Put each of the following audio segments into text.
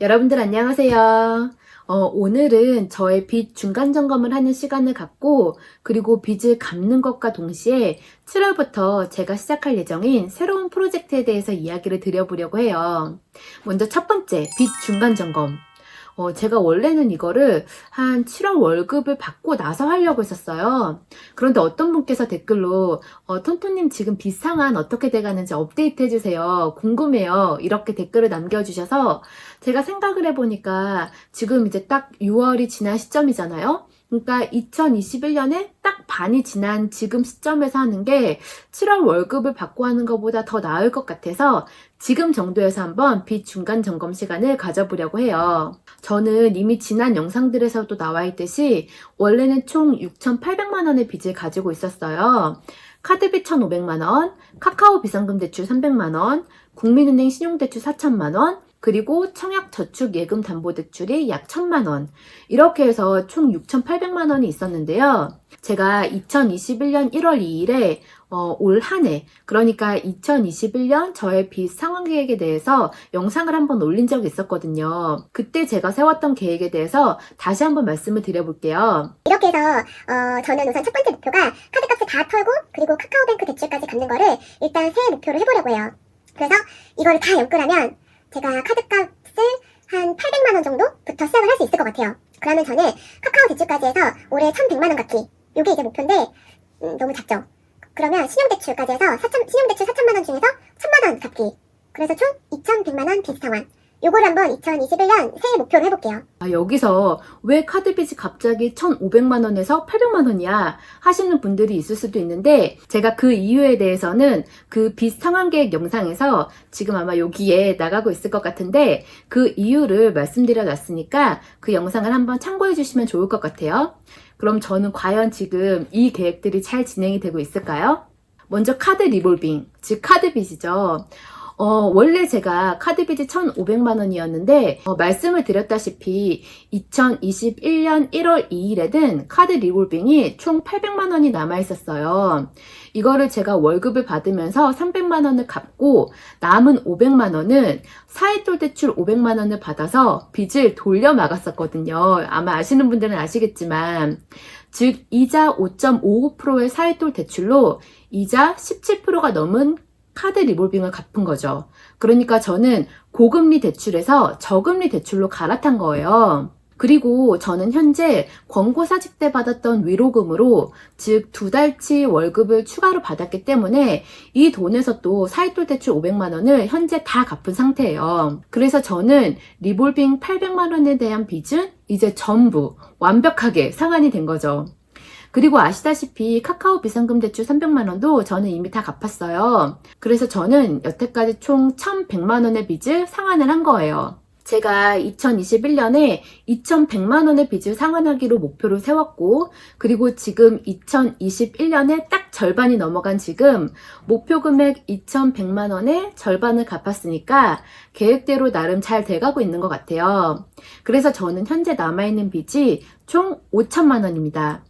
여러분들 안녕하세요. 어, 오늘은 저의 빚 중간 점검을 하는 시간을 갖고 그리고 빚을 갚는 것과 동시에 7월부터 제가 시작할 예정인 새로운 프로젝트에 대해서 이야기를 드려보려고 해요. 먼저 첫 번째, 빚 중간 점검. 어, 제가 원래는 이거를 한 7월 월급을 받고 나서 하려고 했었어요. 그런데 어떤 분께서 댓글로, 어, 톤톤님 지금 빚 상한 어떻게 돼가는지 업데이트 해주세요. 궁금해요. 이렇게 댓글을 남겨주셔서 제가 생각을 해보니까 지금 이제 딱 6월이 지난 시점이잖아요. 그러니까 2021년에 딱 반이 지난 지금 시점에서 하는 게 7월 월급을 받고 하는 것보다 더 나을 것 같아서 지금 정도에서 한번 빚 중간 점검 시간을 가져보려고 해요. 저는 이미 지난 영상들에서도 나와 있듯이 원래는 총 6,800만 원의 빚을 가지고 있었어요. 카드비 1,500만 원, 카카오 비상금 대출 300만 원, 국민은행 신용대출 4천만 원, 그리고 청약저축예금담보대출이 약 1천만 원. 이렇게 해서 총 6,800만 원이 있었는데요. 제가 2021년 1월 2일에 어, 올 한 해, 그러니까 2021년 저의 빚 상환 계획에 대해서 영상을 한번 올린 적이 있었거든요. 그때 제가 세웠던 계획에 대해서 다시 한번 말씀을 드려볼게요. 이렇게 해서 어, 저는 우선 첫 번째 목표가 카드값을 다 털고 그리고 카카오뱅크 대출까지 갚는 거를 일단 새해 목표로 해보려고 해요. 그래서 이거를 다 연끌하면 제가 카드값을 한 800만 원 정도부터 시작을 할 수 있을 것 같아요. 그러면 저는 카카오 대출까지 해서 올해 1,100만 원 갚기. 이게 이제 목표인데 음, 너무 작죠. 그러면 신용대출까지 해서 4천, 신용대출 4천만 원 중에서 1,000만 원 갚기. 그래서 총 2,100만 원빚 상환. 요거를 한번 2021년 새해 목표로 해볼게요. 아, 여기서 왜 카드 빚이 갑자기 1,500만 원에서 800만 원이야 하시는 분들이 있을 수도 있는데 제가 그 이유에 대해서는 그 빚 상환 계획 영상에서 지금 아마 여기에 나가고 있을 것 같은데 그 이유를 말씀드려 놨으니까 그 영상을 한번 참고해 주시면 좋을 것 같아요. 그럼 저는 과연 지금 이 계획들이 잘 진행이 되고 있을까요? 먼저 카드 리볼빙, 즉 카드 빚이죠. 어, 원래 제가 카드 빚이 1,500만 원이었는데, 어, 말씀을 드렸다시피 2021년 1월 2일에는 카드 리볼빙이 총 800만 원이 남아 있었어요. 이거를 제가 월급을 받으면서 300만 원을 갚고 남은 500만 원은 사회돌 대출 500만 원을 받아서 빚을 돌려 막았었거든요. 아마 아시는 분들은 아시겠지만 즉 이자 5.55%의 사회돌 대출로 이자 17%가 넘은 카드 리볼빙을 갚은 거죠. 그러니까 저는 고금리 대출에서 저금리 대출로 갈아탄 거예요. 그리고 저는 현재 권고 사직 때 받았던 위로금으로 즉 두 달치 월급을 추가로 받았기 때문에 이 돈에서 또 사회돌 대출 500만 원을 현재 다 갚은 상태예요. 그래서 저는 리볼빙 800만 원에 대한 빚은 이제 전부 완벽하게 상환이 된 거죠. 그리고 아시다시피 카카오 비상금 대출 300만 원도 저는 이미 다 갚았어요. 그래서 저는 여태까지 총 1,100만 원의 빚을 상환을 한 거예요. 제가 2021년에 2,100만 원의 빚을 상환하기로 목표를 세웠고, 그리고 지금 2021년에 딱 절반이 넘어간 지금 목표 금액 2,100만 원의 절반을 갚았으니까 계획대로 나름 잘 돼가고 있는 것 같아요. 그래서 저는 현재 남아있는 빚이 총 5천만 원입니다.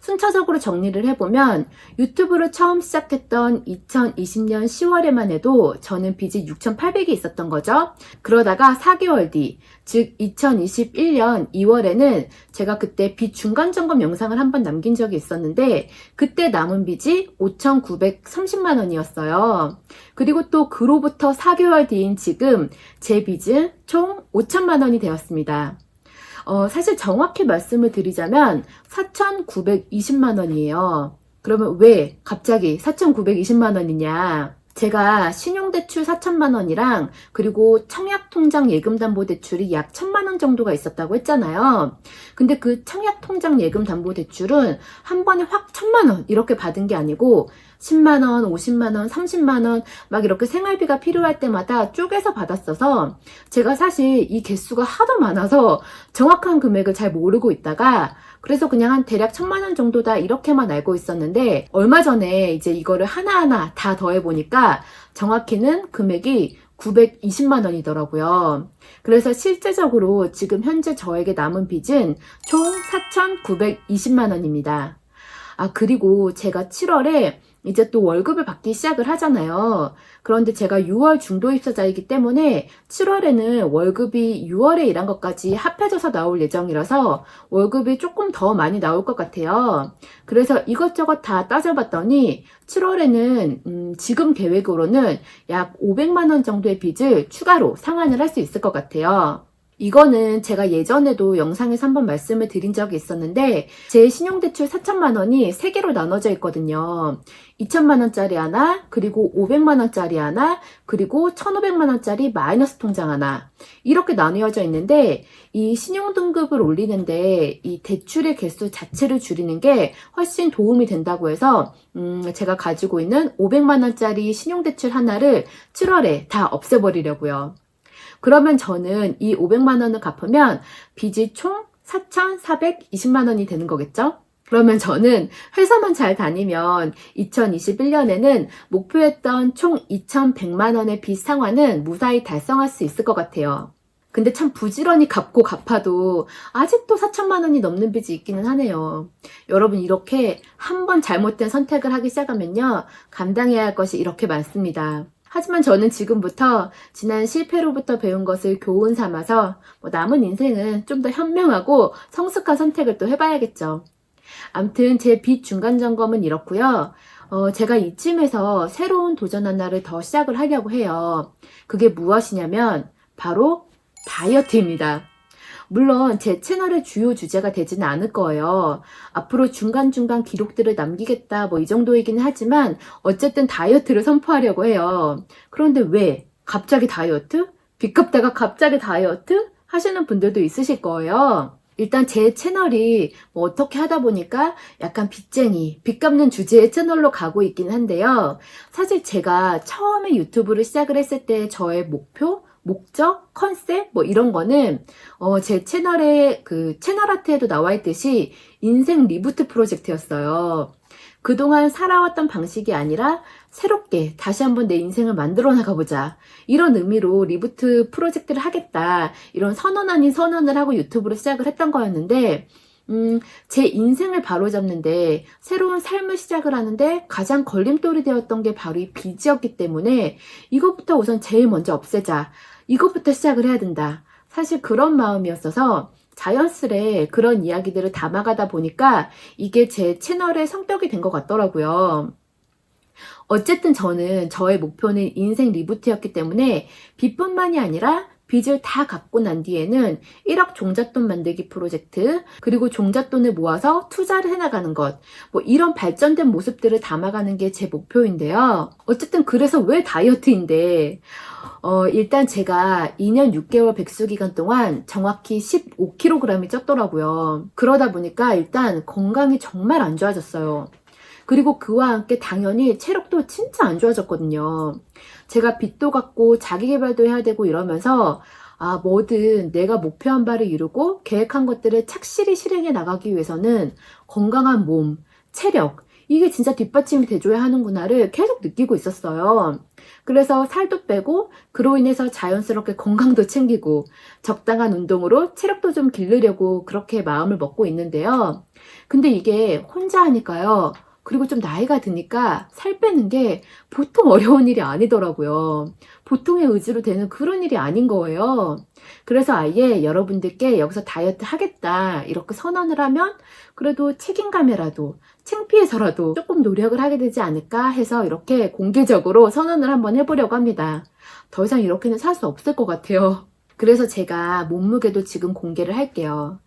순차적으로 정리를 해보면 유튜브를 처음 시작했던 2020년 10월에만 해도 저는 빚이 6,800이 있었던 거죠. 그러다가 4개월 뒤, 즉 2021년 2월에는 제가 그때 빚 중간 점검 영상을 한번 남긴 적이 있었는데 그때 남은 빚이 5,930만 원이었어요. 그리고 또 그로부터 4개월 뒤인 지금 제 빚은 총 5천만 원이 되었습니다. 어, 사실 정확히 말씀을 드리자면 4,920만 원이에요. 그러면 왜 갑자기 4,920만 원이냐? 제가 신용대출 4천만 원이랑 그리고 청약통장 예금담보대출이 약 1천만 원 정도가 있었다고 했잖아요. 근데 그 청약통장 예금담보대출은 한 번에 확 1천만 원 이렇게 받은 게 아니고 10만 원, 50만 원, 30만 원 막 이렇게 생활비가 필요할 때마다 쪼개서 받았어서 제가 사실 이 개수가 하도 많아서 정확한 금액을 잘 모르고 있다가 그래서 그냥 한 대략 천만 원 정도다 이렇게만 알고 있었는데 얼마 전에 이제 이거를 하나하나 다 더해 보니까 정확히는 금액이 920만 원이더라고요. 그래서 실제적으로 지금 현재 저에게 남은 빚은 총 4,920만 원입니다. 아, 그리고 제가 7월에 이제 또 월급을 받기 시작을 하잖아요. 그런데 제가 6월 중도 입사자이기 때문에 7월에는 월급이 6월에 일한 것까지 합해져서 나올 예정이라서 월급이 조금 더 많이 나올 것 같아요. 그래서 이것저것 다 따져봤더니 7월에는 음, 지금 계획으로는 약 500만 원 정도의 빚을 추가로 상환을 할 수 있을 것 같아요. 이거는 제가 예전에도 영상에서 한번 말씀을 드린 적이 있었는데 제 신용대출 4천만 원이 3개로 나눠져 있거든요. 2천만 원짜리 하나, 그리고 500만 원짜리 하나, 그리고 1,500만 원짜리 마이너스 통장 하나. 이렇게 나뉘어져 있는데 이 신용 등급을 올리는데 이 대출의 개수 자체를 줄이는 게 훨씬 도움이 된다고 해서 음, 제가 가지고 있는 500만 원짜리 신용 대출 하나를 7월에 다 없애버리려고요. 그러면 저는 이 500만 원을 갚으면 빚이 총 4,420만 원이 되는 거겠죠? 그러면 저는 회사만 잘 다니면 2021년에는 목표했던 총 2,100만 원의 빚 상환은 무사히 달성할 수 있을 것 같아요. 근데 참 부지런히 갚고 갚아도 아직도 4천만 원이 넘는 빚이 있기는 하네요. 여러분 이렇게 한 번 잘못된 선택을 하기 시작하면요. 감당해야 할 것이 이렇게 많습니다. 하지만 저는 지금부터 지난 실패로부터 배운 것을 교훈 삼아서 뭐 남은 인생은 좀 더 현명하고 성숙한 선택을 또 해봐야겠죠. 암튼 제빚 중간 점검은 이렇고요. 어, 제가 이쯤에서 새로운 도전 하나를 더 시작을 하려고 해요. 그게 무엇이냐면 바로 다이어트입니다. 물론 제 채널의 주요 주제가 되지는 않을 거예요. 앞으로 중간중간 기록들을 남기겠다 뭐 이 정도이기는 하지만 어쨌든 다이어트를 선포하려고 해요. 그런데 왜 갑자기 다이어트? 빚 갚다가 갑자기 다이어트? 하시는 분들도 있으실 거예요. 일단 제 채널이 뭐 어떻게 하다 보니까 약간 빚쟁이, 빚 갚는 주제의 채널로 가고 있긴 한데요. 사실 제가 처음에 유튜브를 시작을 했을 때 저의 목표, 목적, 컨셉 뭐 이런 거는 어, 제 채널에 그 채널 아트에도 나와 있듯이 인생 리부트 프로젝트였어요. 그동안 살아왔던 방식이 아니라 새롭게 다시 한번 내 인생을 만들어 나가보자. 이런 의미로 리부트 프로젝트를 하겠다. 이런 선언 아닌 선언을 하고 유튜브를 시작을 했던 거였는데, 음, 제 인생을 바로잡는데, 새로운 삶을 시작을 하는데 가장 걸림돌이 되었던 게 바로 이 빚이었기 때문에 이것부터 우선 제일 먼저 없애자. 이것부터 시작을 해야 된다. 사실 그런 마음이었어서 자연스레 그런 이야기들을 담아가다 보니까 이게 제 채널의 성격이 된 것 같더라고요. 어쨌든 저는 저의 목표는 인생 리부트였기 때문에 빚뿐만이 아니라 빚을 다 갚고 난 뒤에는 1억 종잣돈 만들기 프로젝트, 그리고 종잣돈을 모아서 투자를 해나가는 것, 뭐 이런 발전된 모습들을 담아가는 게 제 목표인데요. 어쨌든 그래서 왜 다이어트인데, 어, 일단 제가 2년 6개월 백수 기간 동안 정확히 15kg이 쪘더라고요. 그러다 보니까 일단 건강이 정말 안 좋아졌어요. 그리고 그와 함께 당연히 체력도 진짜 안 좋아졌거든요. 제가 빚도 갚고 자기 개발도 해야 되고 이러면서 아, 뭐든 내가 목표한 바를 이루고 계획한 것들을 착실히 실행해 나가기 위해서는 건강한 몸, 체력, 이게 진짜 뒷받침이 돼줘야 하는구나를 계속 느끼고 있었어요. 그래서 살도 빼고 그로 인해서 자연스럽게 건강도 챙기고 적당한 운동으로 체력도 좀 기르려고 그렇게 마음을 먹고 있는데요. 근데 이게 혼자 하니까요. 그리고 좀 나이가 드니까 살 빼는 게 보통 어려운 일이 아니더라고요. 보통의 의지로 되는 그런 일이 아닌 거예요. 그래서 아예 여러분들께 여기서 다이어트 하겠다 이렇게 선언을 하면 그래도 책임감에라도 창피해서라도 조금 노력을 하게 되지 않을까 해서 이렇게 공개적으로 선언을 한번 해보려고 합니다. 더 이상 이렇게는 살 수 없을 것 같아요. 그래서 제가 몸무게도 지금 공개를 할게요.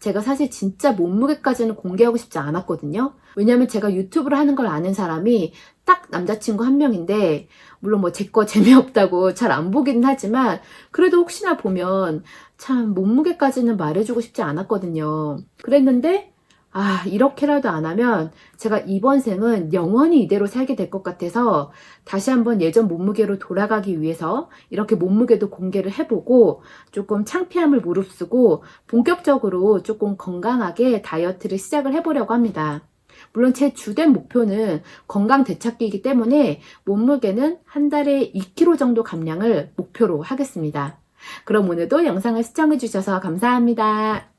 제가 사실 진짜 몸무게까지는 공개하고 싶지 않았거든요. 왜냐면 제가 유튜브를 하는 걸 아는 사람이 딱 남자친구 한 명인데, 물론 뭐 제 거 재미없다고 잘 안 보기는 하지만, 그래도 혹시나 보면 참 몸무게까지는 말해주고 싶지 않았거든요. 그랬는데, 아, 이렇게라도 안 하면 제가 이번 생은 영원히 이대로 살게 될 것 같아서 다시 한번 예전 몸무게로 돌아가기 위해서 이렇게 몸무게도 공개를 해보고 조금 창피함을 무릅쓰고 본격적으로 조금 건강하게 다이어트를 시작을 해보려고 합니다. 물론 제 주된 목표는 건강 되찾기이기 때문에 몸무게는 한 달에 2kg 정도 감량을 목표로 하겠습니다. 그럼 오늘도 영상을 시청해주셔서 감사합니다.